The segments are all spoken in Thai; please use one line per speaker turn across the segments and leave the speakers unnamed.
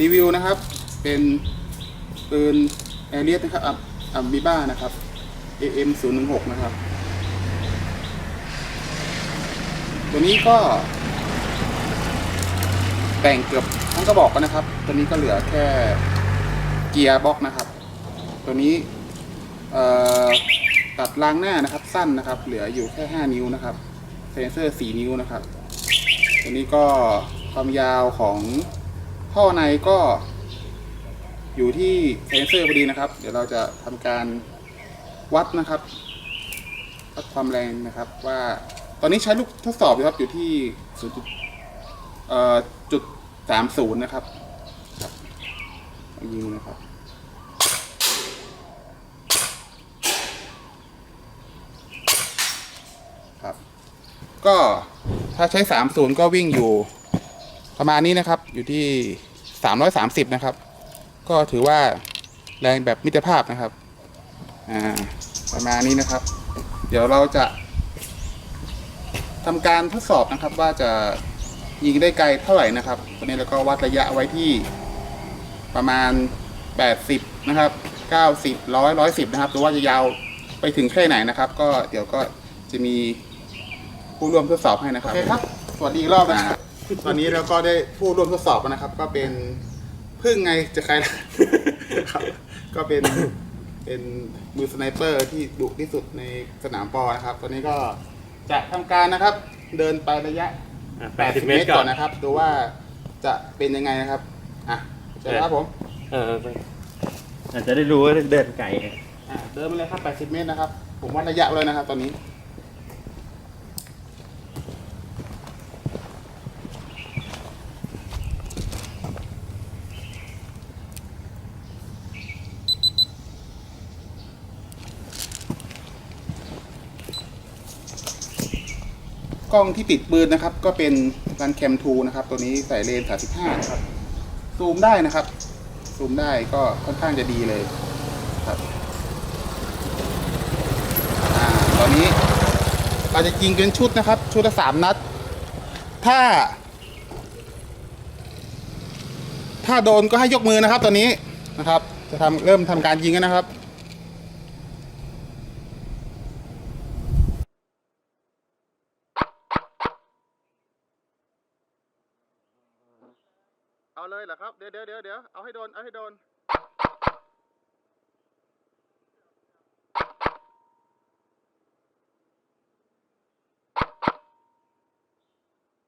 รีวิวนะครับ เป็นปืนแอเรียสนะครับอัมอัมบิบ้านะครับ AM 0 1 6นะครับ ตัวนี้ก็ แต่งเกือบทั้งกระบอกแล้วนะครับ ตัวนี้ก็เหลือแค่เกียร์บล็อกนะครับ ตัวนี้เอ่อตัดรางหน้านะครับ สั้นนะครับ เหลืออยู่แค่ 5 นิ้วนะครับเซนเซอร์ 4 นิ้วนะครับ ตัวนี้ก็ความยาวของ ท่อในก็อยู่ที่เซนเซอร์พอดีนะครับ เดี๋ยวเราจะทำการวัดนะครับวัดความแรงนะครับว่าตอนนี้ใช้ลูกทดสอบอยู่ครับอยู่ที่0จุดเอ่อจุดสามศูนย์นะครับครับยิงนะครับครับ ก็ถ้าใช้สามศูนย์ก็วิ่งอยู่ ประมาณนี้นะครับอยู่ที่สามร้อยสามสิบนะครับ ก็ถือว่าแรงแบบมิตรภาพนะครับอ่าประมาณนี้นะครับ เดี๋ยวเราจะทำการทดสอบนะครับว่าจะยิงได้ไกลเท่าไหร่นะครับตอนนี้เราก็วัดระยะไว้ที่ประมาณ 80 นะครับ 90 100 110 นะครับหรือว่าจะยาวไปถึงแค่ไหนนะครับ ก็เดี๋ยวก็จะมีผู้ร่วมทดสอบให้นะครับโอเคครับ สวัสดีอีกรอบนะครับ ตอนนี้เราก็ได้ผู้ร่วมทดสอบแล้วนะครับ ก็เป็นพึ่งไงจะใครล่ะครับ ก็เป็นเป็นมือสไนเปอร์ที่ดุที่สุดในสนามปอนะครับ ตอนนี้ก็จะทำการนะครับ เดินไประยะ
อะ
80 เมตรก่อนนะครับ ดูว่าจะเป็นยังไงนะครับ อะเชิญครับผม
เออไปอาจจะได้รู้ว่าเดินไกล
อะเดินมาเลยครับ 80 เมตรนะครับ ผมวัดระยะไว้เลยนะครับ ตอนนี้ ล้องที่ติดปืนนะครับ ก็เป็นรันแคมทูนะครับ ตัวนี้ใส่เลนส์35นะครับ ซูมได้นะครับ ซูมได้ก็ค่อนข้างจะดีเลยครับอ่าตอนนี้เราจะยิงเป็นชุดนะครับ ชุดละสามนัด ถ้า ถ้าโดนก็ให้ยกมือนะครับ ตอนนี้นะครับ จะทำเริ่มทำการยิงกันนะครับ เอาเลยเหรอครับ เดี๋ยวเดี๋ยวเดี๋ยวเดี๋ยวเอาให้โดน เอาให้โดน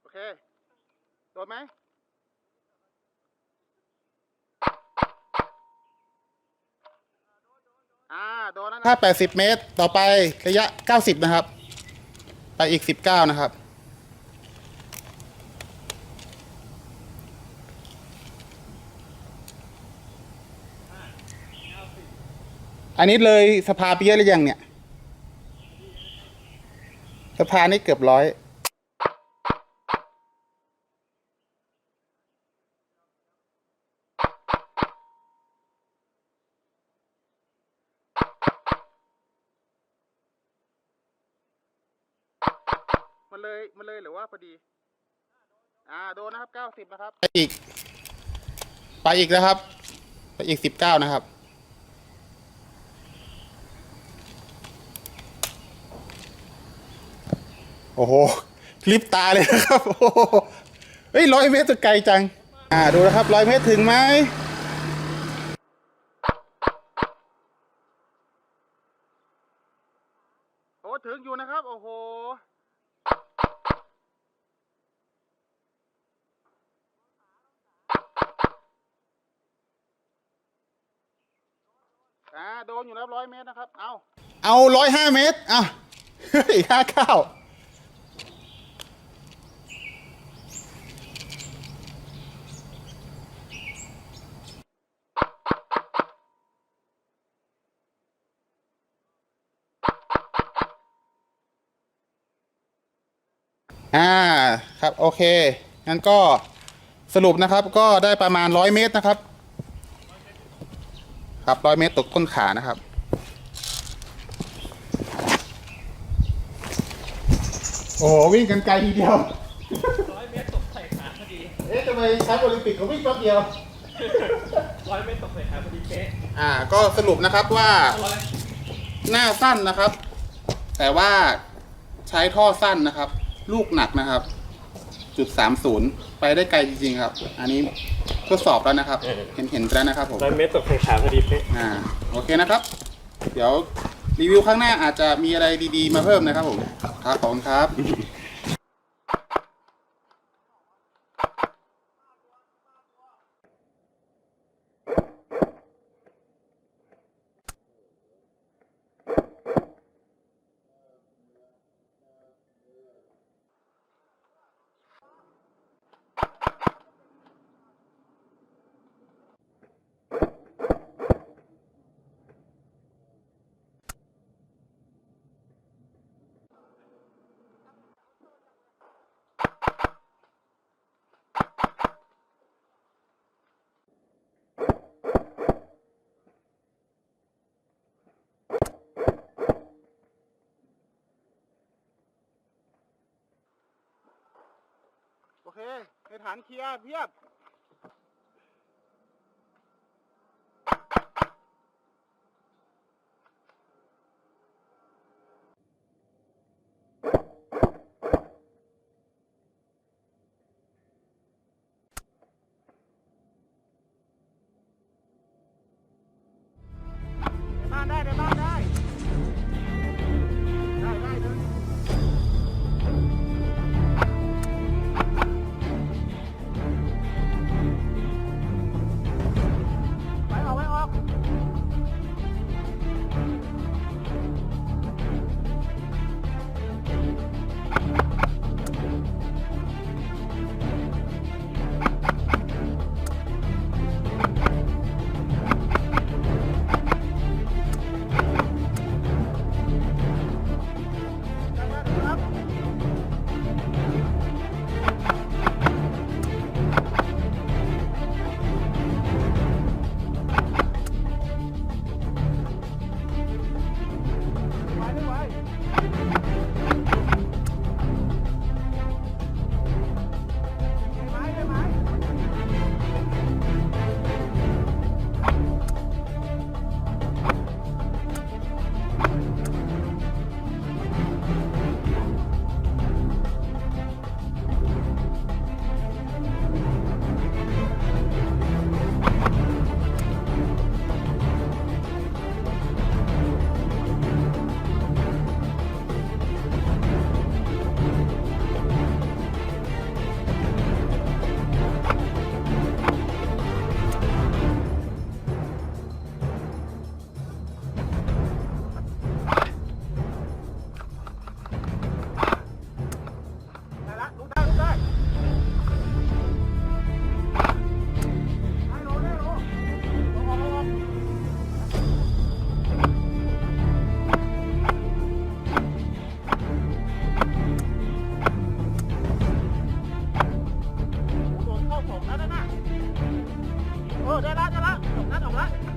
โอเค โดนไหมอ่า โดนแล้วถ้า 80 เมตร ต่อไประยะ 90 นะครับ ไปอีก 19 นะครับ อันนี้เลยสภาไปเยอะหรือยังเนี่ย สภานี่เกือบร้อยมันเลยมันเลยหรือว่าพอดี อ่าโดนนะครับเก้าสิบนะครับ ไปอีก ไปอีกนะครับ ไปอีกสิบเก้านะครับ โอ้โหคลิปตาเลยนะครับโอ้โหเฮ้ยร้อยเมตรจะไกลจัง อ่าดูนะครับร้อยเมตรถึงไหมโอ้ถึงอยู่นะครับ โอ้โหอ่าโดนอยู่แล้วร้อยเมตรนะครับ เอา เอาร้อยห้าเมตรอะเฮ้ยห้าเก้า อ่าครับโอเคงั้นก็สรุปนะครับก็ได้ประมาณร้อยเมตรนะครับ ครับร้อยเมตรตกต้นขานะครับ โอ้โหวิ่งกันไกลทีเดียวร้อยเมตรตกใส่ขาพอดีเอ๊ะทำไมแชมป์โอลิมปิกเขาวิ่งแป๊บเดียว
ร้อยไม่ตกเลยครับพอดีเป๊ะ
อ่า ก็สรุปนะครับว่า
ร้อย
หน้าสั้นนะครับ แต่ว่าใช้ท่อสั้นนะครับ ลูกหนักนะครับ จุดสามศูนย์ไปได้ไกลจริงๆครับ อันนี้ทดสอบแล้วนะครับ เห็นเห็นไปแล้วนะครับผม
ร้อยเมตรตกใส่ขาพอดีเป๊ะ
อ่าโอเคนะครับ เดี๋ยวรีวิวครั้งหน้าอาจจะมีอะไรดีๆ มาเพิ่มนะครับผมครับขอบคุณครับ เคในฐานเคลียร์เพียบ ในบ้านได้ในบ้าน ได้แล้วนะเออได้ละได้ละสองนัดออกละ